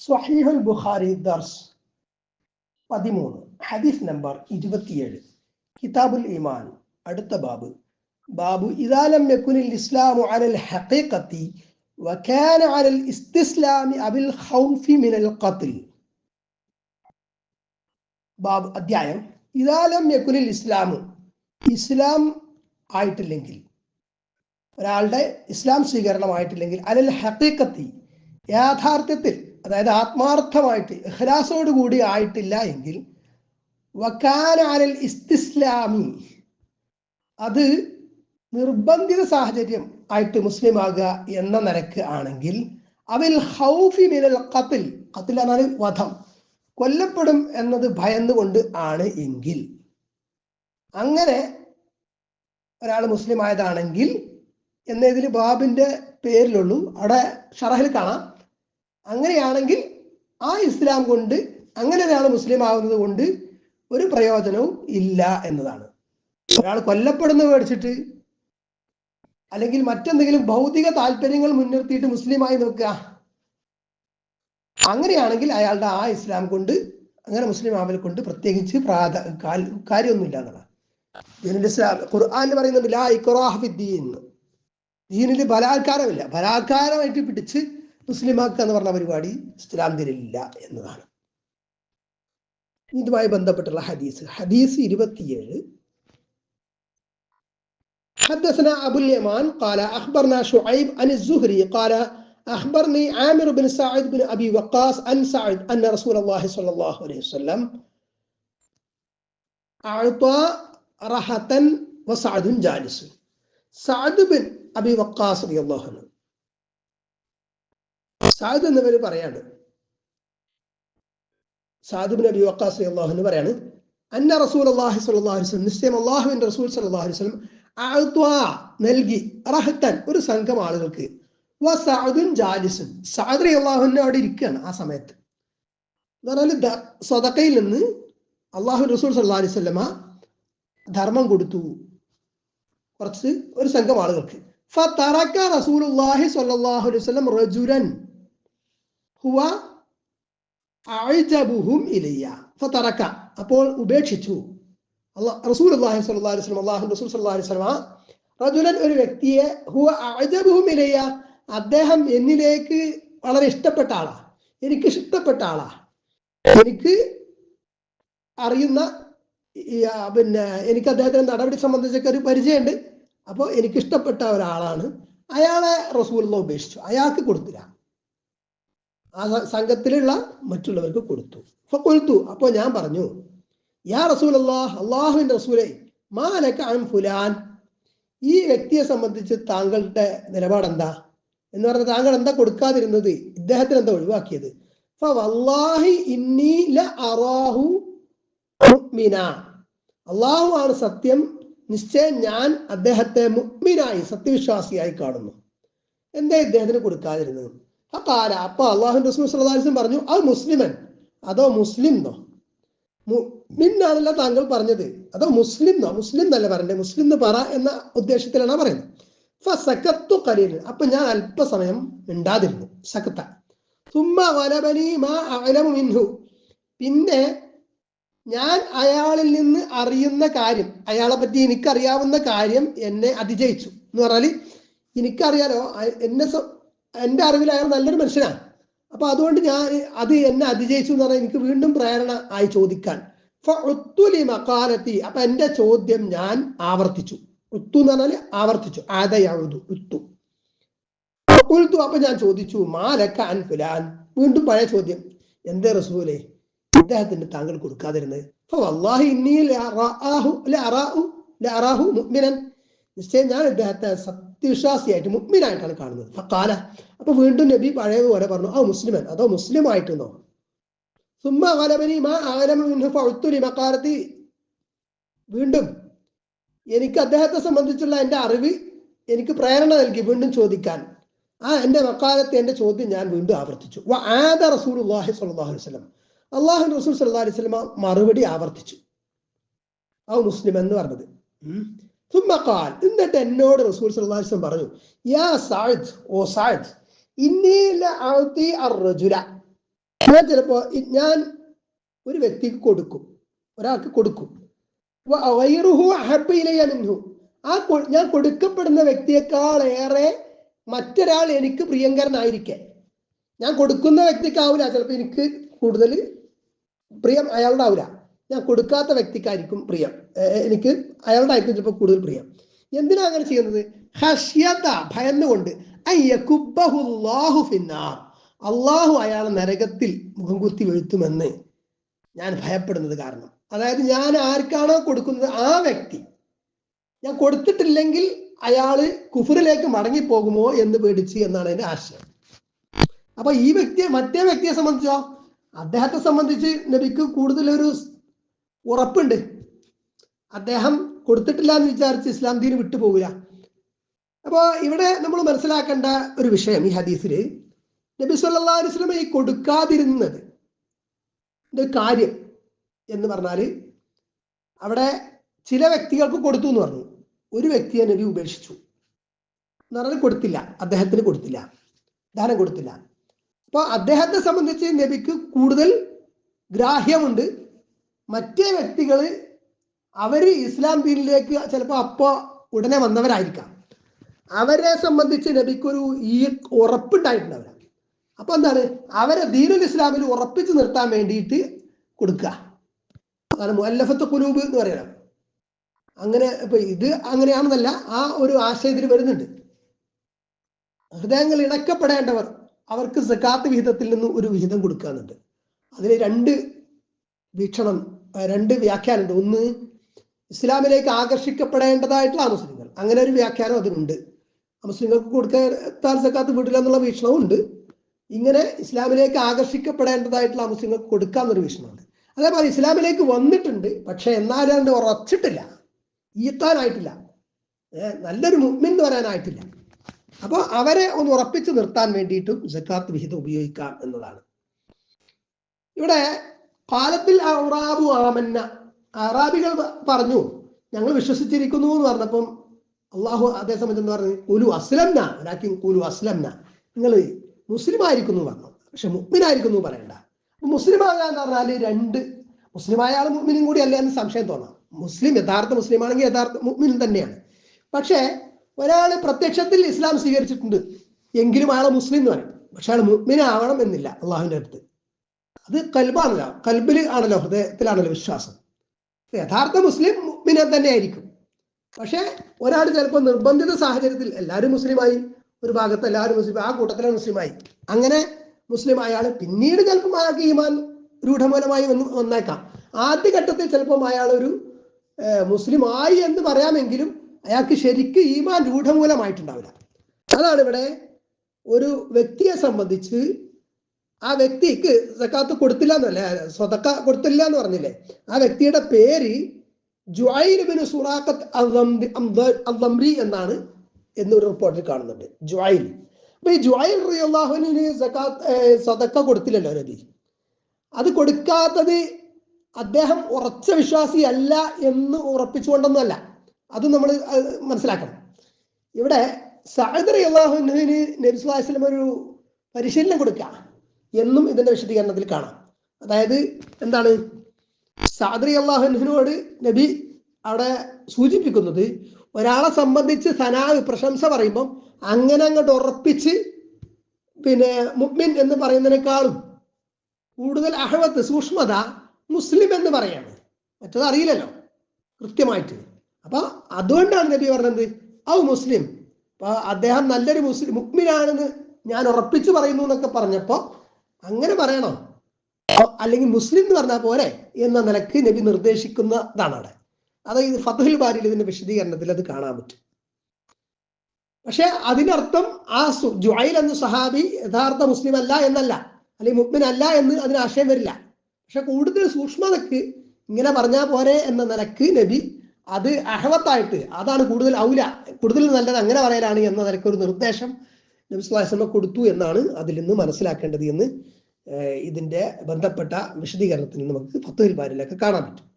സ്വഹീഹുൽ ബുഖാരി ദർസ് പതിമൂന്ന് ഹദീസ് നമ്പർ ഇരുപത്തിയേഴ് കിതാബുൽ ഈമാൻ അടുത്ത ബാബ് ബാബു ഇദാലം യക്കുനിൽ ഇസ്ലാമു അലൽ ഹഖീഖത്തി വകാന അലൽ ഇസ്തിസ്ലാമി അബിൽ ഖൗഫി മിനൽ ഖത്ൽ ബാബ് അധ്യായം ഇദാലം യക്കുനിൽ ഇസ്ലാമു ഇസ്ലാം ആയിട്ടില്ലെങ്കിൽ ഒരാളുടെ ഇസ്ലാം സ്വീകരണമായിട്ടില്ലെങ്കിൽ അലൽ ഹഖീഖത്തി യാഥാർത്ഥ്യത്തിൽ അതായത് ആത്മാർത്ഥമായിട്ട് ഇഹ്ലാസോട് കൂടി ആയിട്ടില്ല എങ്കിൽ വക്കാന ഇസ്തിസ്ലാമി അത് നിർബന്ധിത സാഹചര്യം ആയിട്ട് മുസ്ലിം ആകുക എന്ന നിരക്ക് ആണെങ്കിൽ അവിൽ ഹൗഫി മിനൽ കത്തിൽ കത്തിൽ എന്നാൽ വധം കൊല്ലപ്പെടും എന്നത് ഭയന്നുകൊണ്ട് ആണ് എങ്കിൽ അങ്ങനെ ഒരാൾ മുസ്ലിം ആയതാണെങ്കിൽ എന്നതിൽ ബാബിന്റെ പേരിലുള്ളൂ. അവിടെ ഷറഹിൽ കാണാം. അങ്ങനെയാണെങ്കിൽ ആ ഇസ്ലാം കൊണ്ട് അങ്ങനെ ഒരാൾ മുസ്ലിം ആവുന്നത് കൊണ്ട് ഒരു പ്രയോജനവും ഇല്ല എന്നതാണ്. ഒരാൾ കൊല്ലപ്പെടുന്ന മേടിച്ചിട്ട് അല്ലെങ്കിൽ മറ്റെന്തെങ്കിലും ഭൗതിക താല്പര്യങ്ങൾ മുൻനിർത്തിയിട്ട് മുസ്ലിമായി നോക്കുക. അങ്ങനെയാണെങ്കിൽ അയാളുടെ ആ ഇസ്ലാം കൊണ്ട് അങ്ങനെ മുസ്ലിം ആവൽ കൊണ്ട് പ്രത്യേകിച്ച് പ്രാധ കാര്യമൊന്നുമില്ല എന്നുള്ളതാണ്. ഖുർആൻ ഇസ്ലാം പറയുന്നുണ്ട് ലാ ദീനിൽ ബലാത്കാരമില്ല. ബലാത്കാരമായിട്ട് പിടിച്ച് മുസ്ലിമാക്കുക എന്ന് പറഞ്ഞ പരിപാടി ഇസ്ലാം ദീനിലില്ല എന്നതാണ് ഇതുമായി ബന്ധപ്പെട്ടുള്ള ഹദീസ് ഹദീസ് ഇരുപത്തിയേഴ് حدثنا أبو اليمان قال أخبرنا شعيب عن الزهري قال أخبرني عامر بن سعد بن أبي وقاص عن سعد أن رسول الله صلى الله عليه وسلم أعطى رحة وسعد جالس سعد بن أبي وقاص رضي الله عنه സാദ് എന്നവർ പറയാണ് സാദ് ബിൻ അബി വക്കാസ് അള്ളാഹു എന്ന് പറയാണ് അന്ന റസൂൽ അള്ളാഹി സ്വല്ലല്ലാഹു അലൈഹി വസല്ലം നിശ്ചയം അള്ളാഹുവിന്റെ റസൂൽ സല്ലാഹു വസ്ലം നൽകി റഹത്തൻ ഒരു സംഘം ആളുകൾക്ക്. വ സഅദുൻ ജാലിസുൻ. സഅദ് റളിയല്ലാഹു അവിടെ ഇരിക്കുകയാണ് ആ സമയത്ത്. എന്ന് പറഞ്ഞാൽ സ്വതക്കയിൽ നിന്ന് അള്ളാഹു റസൂൽ സല്ലല്ലാഹു അലൈഹി ധർമ്മം കൊടുത്തു. കുറച്ച് ഒരു സംഘം ആളുകൾക്ക്. ഫതറക റസൂലുള്ളാഹി സ്വല്ലല്ലാഹു അലൈഹി വസല്ലം റജുലൻ. ഹുവ അഴിജബുഹും ഇലയ്യ. ഫറക്ക അപ്പോൾ ഉപേക്ഷിച്ചു. അല്ലാഹ് റസൂലുള്ളാഹി അള്ളാഹി അലൈഹി വസല്ലം അല്ലാഹു റസൂൽ സല്ലാ അലൈഹി റജുലൻ ഒരു വ്യക്തിയെ ഹുവ അഴിജബുഹും ഇലയ്യ അദ്ദേഹം എന്നിലേക്ക് വളരെ ഇഷ്ടപ്പെട്ട ആളാ. എനിക്ക് ഇഷ്ടപ്പെട്ട ആളാ. എനിക്ക് അറിയുന്ന പിന്നെ എനിക്ക് അദ്ദേഹത്തിന്റെ നടപടി സംബന്ധിച്ചൊക്കെ ഒരു പരിചയമുണ്ട്. അപ്പോൾ എനിക്ക് ഇഷ്ടപ്പെട്ട ഒരാളാണ്. അയാളെ റസൂലുള്ള ഉപേക്ഷിച്ചു. അയാൾക്ക് കൊടുത്തില്ല. ആ സംഘത്തിലുള്ള മറ്റുള്ളവർക്ക് കൊടുത്തു. അപ്പൊ കൊടുത്തു അപ്പോൾ ഞാൻ പറഞ്ഞു യാ റസൂൽ അള്ളാഹ് അള്ളാഹുവിന്റെ റസൂലെ മാലക്ക അൻ ഫുലാൻ. ഈ വ്യക്തിയെ സംബന്ധിച്ച് താങ്കളുടെ നിലപാട് എന്താ എന്ന് പറഞ്ഞാൽ താങ്കൾ എന്താ കൊടുക്കാതിരുന്നത്? ഇദ്ദേഹത്തിന് എന്താ ഒഴിവാക്കിയത്? അള്ളാഹു ആണ് സത്യം നിശ്ചയം ഞാൻ അദ്ദേഹത്തെ മുഗ്മിനായി സത്യവിശ്വാസിയായി കാണുന്നു. എന്താ ഇദ്ദേഹത്തിന് കൊടുക്കാതിരുന്നത്? കാല അപ്പൊ അള്ളാഹു സല്ലാസ്ലം പറഞ്ഞു അത് മുസ്ലിമൻ. അതോ മുസ്ലിം എന്നോ? മിന്നാണല്ല താങ്കൾ പറഞ്ഞത്. അതോ മുസ്ലിം എന്നോ? മുസ്ലിം എന്നല്ല പറയണ്ടേ. മുസ്ലിം എന്ന് പറ എന്ന ഉദ്ദേശത്തിലാണ് പറയുന്നത്. ഫസക്കത്തു കലീൽ അപ്പൊ ഞാൻ അല്പസമയം മിണ്ടാതിരുന്നു. സക്കത്ത വലബനി മാ മിൻഹു. പിന്നെ ഞാൻ അയാളിൽ നിന്ന് അറിയുന്ന കാര്യം അയാളെ പറ്റി എനിക്കറിയാവുന്ന കാര്യം എന്നെ അതിജയിച്ചു. എന്ന് പറഞ്ഞാൽ എനിക്കറിയാലോ എന്നെ എന്റെ അറിവിൽ അയാൾ നല്ലൊരു മനുഷ്യനാണ്. അപ്പൊ അതുകൊണ്ട് ഞാൻ അത് എന്നെ അതിജയിച്ചു എന്ന് പറഞ്ഞാൽ എനിക്ക് വീണ്ടും പ്രേരണ ആയി ചോദിക്കാൻ. മക്കാലത്തി അപ്പൊ എന്റെ ചോദ്യം ഞാൻ ആവർത്തിച്ചു. ഉത്തു എന്ന് പറഞ്ഞാൽ ആവർത്തിച്ചു. ആദയാഴുതു ഉത്തു. ഉൾത്തു അപ്പൊ ഞാൻ ചോദിച്ചു മാലക്ക അൻ ഫുലാൻ. വീണ്ടും പഴയ ചോദ്യം. എന്തേ റസൂലെ? ഇദ്ദേഹത്തിന് താങ്കൾ കൊടുക്കാതിരുന്നത്. നിശ്ചയം ഞാൻ ഇദ്ദേഹത്തെ സത്യവിശ്വാസിയായിട്ട് മുഗ്മിനായിട്ടാണ് കാണുന്നത്. കാല അപ്പൊ വീണ്ടും നബി പഴയതുപോലെ പറഞ്ഞു ആ മുസ്ലിമൻ അതോ മുസ്ലിം ആയിട്ടുണ്ടോ സുമ്മ അലബനി മാ അലമുത്തുലി മക്കാലത്തി വീണ്ടും എനിക്ക് അദ്ദേഹത്തെ സംബന്ധിച്ചുള്ള എന്റെ അറിവ് എനിക്ക് പ്രേരണ നൽകി വീണ്ടും ചോദിക്കാൻ. ആ എന്റെ മക്കാലത്തെ എന്റെ ചോദ്യം ഞാൻ വീണ്ടും ആവർത്തിച്ചു. ആദ റസൂൽ അള്ളാഹി സ്വല്ലല്ലാഹു അലൈഹി വസല്ലം. അള്ളാഹു റസൂൽ സല്ലാ അലൈഹി മറുപടി ആവർത്തിച്ചു. ആ മുസ്ലിം എന്ന് പറഞ്ഞത് തുമ്മക്കാൽ എന്നിട്ട് എന്നോട് റസൂൽ വസല്ലം പറഞ്ഞു യാ സാദ് ഓ സാദ് ഇന്നീല ഞാൻ ചിലപ്പോ ഞാൻ ഒരു വ്യക്തിക്ക് കൊടുക്കും ഒരാൾക്ക് കൊടുക്കും. മിൻഹു. ആ ഞാൻ കൊടുക്കപ്പെടുന്ന വ്യക്തിയേക്കാൾ ഏറെ മറ്റൊരാൾ എനിക്ക് പ്രിയങ്കരനായിരിക്കെ. ഞാൻ കൊടുക്കുന്ന വ്യക്തിക്കാവില്ല ചിലപ്പോൾ എനിക്ക് കൂടുതൽ പ്രിയം അയാളുടെ ആവില്ല ഞാൻ കൊടുക്കാത്ത വ്യക്തിക്കായിരിക്കും പ്രിയം. എനിക്ക് അയാളുടെ ആയിരിക്കും ചിലപ്പോൾ കൂടുതൽ പ്രിയം. എന്തിനാ അങ്ങനെ ചെയ്യുന്നത്? ഹഷ്യത ഭയന്നുകൊണ്ട് അള്ളാഹു അയാളെ നരകത്തിൽ മുഖം കുത്തി വീഴ്ത്തുമെന്ന് ഞാൻ ഭയപ്പെടുന്നത് കാരണം. അതായത് ഞാൻ ആർക്കാണോ കൊടുക്കുന്നത് ആ വ്യക്തി. ഞാൻ കൊടുത്തിട്ടില്ലെങ്കിൽ അയാൾ കുഫറിലേക്ക് മടങ്ങിപ്പോകുമോ എന്ന് പേടിച്ച് എന്നാണ് എന്റെ ആശയം. അപ്പൊ ഈ വ്യക്തിയെ മറ്റേ വ്യക്തിയെ സംബന്ധിച്ചോ? അദ്ദേഹത്തെ സംബന്ധിച്ച് നബിക്ക് കൂടുതലൊരു ഉറപ്പുണ്ട്. അദ്ദേഹം കൊടുത്തിട്ടില്ല എന്ന് വിചാരിച്ച് ഇസ്ലാം ദീന് വിട്ടുപോകില്ല അപ്പോൾ ഇവിടെ നമ്മൾ മനസ്സിലാക്കേണ്ട ഒരു വിഷയം ഈ ഹദീസിൽ നബി സല്ലല്ലാഹു അലൈഹി വസല്ലം ഈ കൊടുക്കാതിരുന്നത് കാര്യം എന്ന് പറഞ്ഞാൽ അവിടെ ചില വ്യക്തികൾക്ക് കൊടുത്തു എന്ന് പറഞ്ഞു. ഒരു വ്യക്തിയെ നബി ഉപേക്ഷിച്ചു. എന്ന് പറഞ്ഞാൽ കൊടുത്തില്ല. അദ്ദേഹത്തിന് കൊടുത്തില്ല. ദാനം കൊടുത്തില്ല. അപ്പൊ അദ്ദേഹത്തെ സംബന്ധിച്ച് നബിക്ക് കൂടുതൽ ഗ്രാഹ്യമുണ്ട്. മറ്റേ വ്യക്തികൾ അവർ ഇസ്ലാം ദീനിലേക്ക് ചിലപ്പോൾ അപ്പോ ഉടനെ വന്നവരായിരിക്കാം. അവരെ സംബന്ധിച്ച് നബിക്കൊരു ഈ ഉറപ്പുണ്ടായിട്ടുണ്ടാവില്ല. അപ്പൊ എന്താണ്? അവരെ ദീനുൽ ഇസ്ലാമിൽ ഉറപ്പിച്ചു നിർത്താൻ വേണ്ടിയിട്ട് കൊടുക്കുക മുല്ലഫത്ത് കുലൂബ് എന്ന് പറയണം അങ്ങനെ ഇപ്പൊ ഇത് അങ്ങനെയാണെന്നല്ല ആ ഒരു ആശയത്തിൽ വരുന്നുണ്ട്. ഹൃദയങ്ങൾ ഇണക്കപ്പെടേണ്ടവർ അവർക്ക് സക്കാത്ത് വിഹിതത്തിൽ നിന്ന് ഒരു വിഹിതം കൊടുക്കാന്നുണ്ട്. അതിന് രണ്ട് വീക്ഷണം രണ്ട് വ്യാഖ്യാനമുണ്ട്. ഒന്ന് ഇസ്ലാമിലേക്ക് ആകർഷിക്കപ്പെടേണ്ടതായിട്ടുള്ള മുസ്ലിങ്ങൾ. അങ്ങനെ ഒരു വ്യാഖ്യാനം അതിനുണ്ട്. മുസ്ലിങ്ങൾക്ക് കൊടുക്കാൻ സക്കാത്ത് വീട്ടില്ല എന്നുള്ള വീക്ഷണവും ഉണ്ട്. ഇങ്ങനെ ഇസ്ലാമിലേക്ക് ആകർഷിക്കപ്പെടേണ്ടതായിട്ടുള്ള മുസ്ലിങ്ങൾക്ക് കൊടുക്കാന്നൊരു വീക്ഷണമുണ്ട്. അതേപോലെ ഇസ്ലാമിലേക്ക് വന്നിട്ടുണ്ട് പക്ഷെ എന്നാലും അതിന്റെ ഉറച്ചിട്ടില്ല. ഈത്താനായിട്ടില്ല. നല്ലൊരു മുഗ്മിൻ എന്ന് പറയാനായിട്ടില്ല. അപ്പോൾ അവരെ ഒന്ന് ഉറപ്പിച്ചു നിർത്താൻ വേണ്ടിയിട്ടും സക്കാത്ത് വിഹിതം ഉപയോഗിക്കാം എന്നതാണ്. ഇവിടെ കാലത്തിൽ ഔറാബു ആമന്ന. അറാബികൾ പറഞ്ഞു ഞങ്ങൾ വിശ്വസിച്ചിരിക്കുന്നു എന്ന് പറഞ്ഞപ്പം അള്ളാഹു അതേ സമയത്ത് എന്ന് പറഞ്ഞു? കുലു അസ്ലംന. ഒരാക്കി കുലു അസ്ലംന. നിങ്ങൾ മുസ്ലിം ആയിരിക്കുന്നു പറഞ്ഞു. പക്ഷെ മുഗ്മിനായിരിക്കുന്നു പറയണ്ട. മുസ്ലിം ആകുക എന്ന് പറഞ്ഞാൽ രണ്ട് മുസ്ലിമായ ആൾ മുഗ്മിനും കൂടി അല്ല എന്ന് സംശയം തോന്നാം. മുസ്ലിം യഥാർത്ഥ മുസ്ലിം ആണെങ്കിൽ യഥാർത്ഥ മുഗ്മിനും തന്നെയാണ്. പക്ഷേ ഒരാൾ പ്രത്യക്ഷത്തിൽ ഇസ്ലാം സ്വീകരിച്ചിട്ടുണ്ട്. എങ്കിലും അയാൾ മുസ്ലിം എന്ന് പറയും. പക്ഷെ അയാൾ മുഗ്മിനാവണം എന്നില്ല അള്ളാഹുവിന്റെ അടുത്ത്. അത് കൽബാണല്ലോ. കൽബിൽ ആണല്ലോ ഹൃദയത്തിലാണല്ലോ വിശ്വാസം. യഥാർത്ഥ മുസ്ലിം മുഗ്മിനെ തന്നെ ആയിരിക്കും. പക്ഷെ ഒരാൾ ചിലപ്പോൾ നിർബന്ധിത സാഹചര്യത്തിൽ എല്ലാവരും മുസ്ലിമായി ഒരു ഭാഗത്ത് എല്ലാവരും മുസ്ലിം ആ കൂട്ടത്തിലെ മുസ്ലിമായി. അങ്ങനെ മുസ്ലിം അയാൾ പിന്നീട് ചിലപ്പോൾ അയാൾക്ക് ഈമാൻ രൂഢമൂലമായി വന്ന് വന്നേക്കാം. ആദ്യഘട്ടത്തിൽ ചിലപ്പോൾ അയാൾ ഒരു മുസ്ലിം ആയി എന്ന് പറയാമെങ്കിലും അയാൾക്ക് ശരിക്ക് ഈമാൻ രൂഢമൂലമായിട്ടുണ്ടാവില്ല. അതാണ് ഇവിടെ ഒരു വ്യക്തിയെ സംബന്ധിച്ച് ആ വ്യക്തിക്ക് സക്കാത്ത് കൊടുത്തില്ല എന്നല്ലേ സ്വതക്ക കൊടുത്തില്ല എന്ന് പറഞ്ഞില്ലേ? ആ വ്യക്തിയുടെ പേര് സുറാഖത്ത് എന്നാണ് എന്നൊരു റിപ്പോർട്ടിൽ കാണുന്നുണ്ട്. ജുവായിൽ അപ്പൊ ഈ ജുവായിൽ റിയാഹുവിന് സക്കാത്ത് സദക്ക കൊടുത്തില്ലല്ലോ നബി. അത് കൊടുക്കാത്തത് അദ്ദേഹം ഉറച്ച വിശ്വാസി അല്ല എന്ന് ഉറപ്പിച്ചുകൊണ്ടൊന്നുമല്ല. അത് നമ്മൾ മനസ്സിലാക്കണം. ഇവിടെ സഹദ് റിയാഹുവിന് നബി ഒരു പരിശീലനം കൊടുക്കുക. എന്നും ഇതിന്റെ വിശദീകരണത്തിൽ കാണാം. അതായത് എന്താണ്? സാദറി അള്ളാഹുനോട് നബി അവിടെ സൂചിപ്പിക്കുന്നത് ഒരാളെ സംബന്ധിച്ച് സനാവ് പ്രശംസ പറയുമ്പം അങ്ങനെ അങ്ങോട്ട് ഉറപ്പിച്ച് പിന്നെ മുഗ്മിൻ എന്ന് പറയുന്നതിനേക്കാളും കൂടുതൽ അഹമത്ത് സൂക്ഷ്മത മുസ്ലിം എന്ന് പറയാണ്. മറ്റത് അറിയില്ലല്ലോ കൃത്യമായിട്ട്. അപ്പൊ അതുകൊണ്ടാണ് നബി പറഞ്ഞത് ഔ മുസ്ലിം. അപ്പൊ അദ്ദേഹം നല്ലൊരു മുസ്ലിം മുഗ്മിനാണെന്ന് ഞാൻ ഉറപ്പിച്ചു പറയുന്നു എന്നൊക്കെ പറഞ്ഞപ്പോ അങ്ങനെ പറയണോ. അല്ലെങ്കിൽ മുസ്ലിം എന്ന് പറഞ്ഞാൽ പോരെ എന്ന നിലയ്ക്ക് നബി നിർദ്ദേശിക്കുന്നതാണ് അവിടെ. അതായത് ഫതുൽ ബാരിൽ ഇതിന്റെ വിശദീകരണത്തിൽ അത് കാണാൻ പറ്റും. പക്ഷെ അതിനർത്ഥം ആ ജുഹൈൽ എന്ന സഹാബി യഥാർത്ഥ മുസ്ലിം അല്ല എന്നല്ല. അല്ലെങ്കിൽ മുഗ്മിൻ അല്ല എന്ന് അതിന് ആശയം വരില്ല. പക്ഷെ കൂടുതൽ സൂക്ഷ്മതക്ക് ഇങ്ങനെ പറഞ്ഞാൽ പോരെ എന്ന നിലയ്ക്ക് നബി അത് അഹവത്തായിട്ട് അതാണ് കൂടുതൽ ഔല കൂടുതൽ നല്ലത് അങ്ങനെ പറയലാണ് എന്ന നിലയ്ക്ക് ഒരു നിർദ്ദേശം നബി സ്ലാസ്മ കൊടുത്തു എന്നാണ് അതിൽ നിന്ന് മനസ്സിലാക്കേണ്ടത് എന്ന് ഇതിന്റെ ബന്ധപ്പെട്ട വിശദീകരണത്തിൽ നമുക്ക് ഫത്തുൽ കാണാൻ പറ്റും.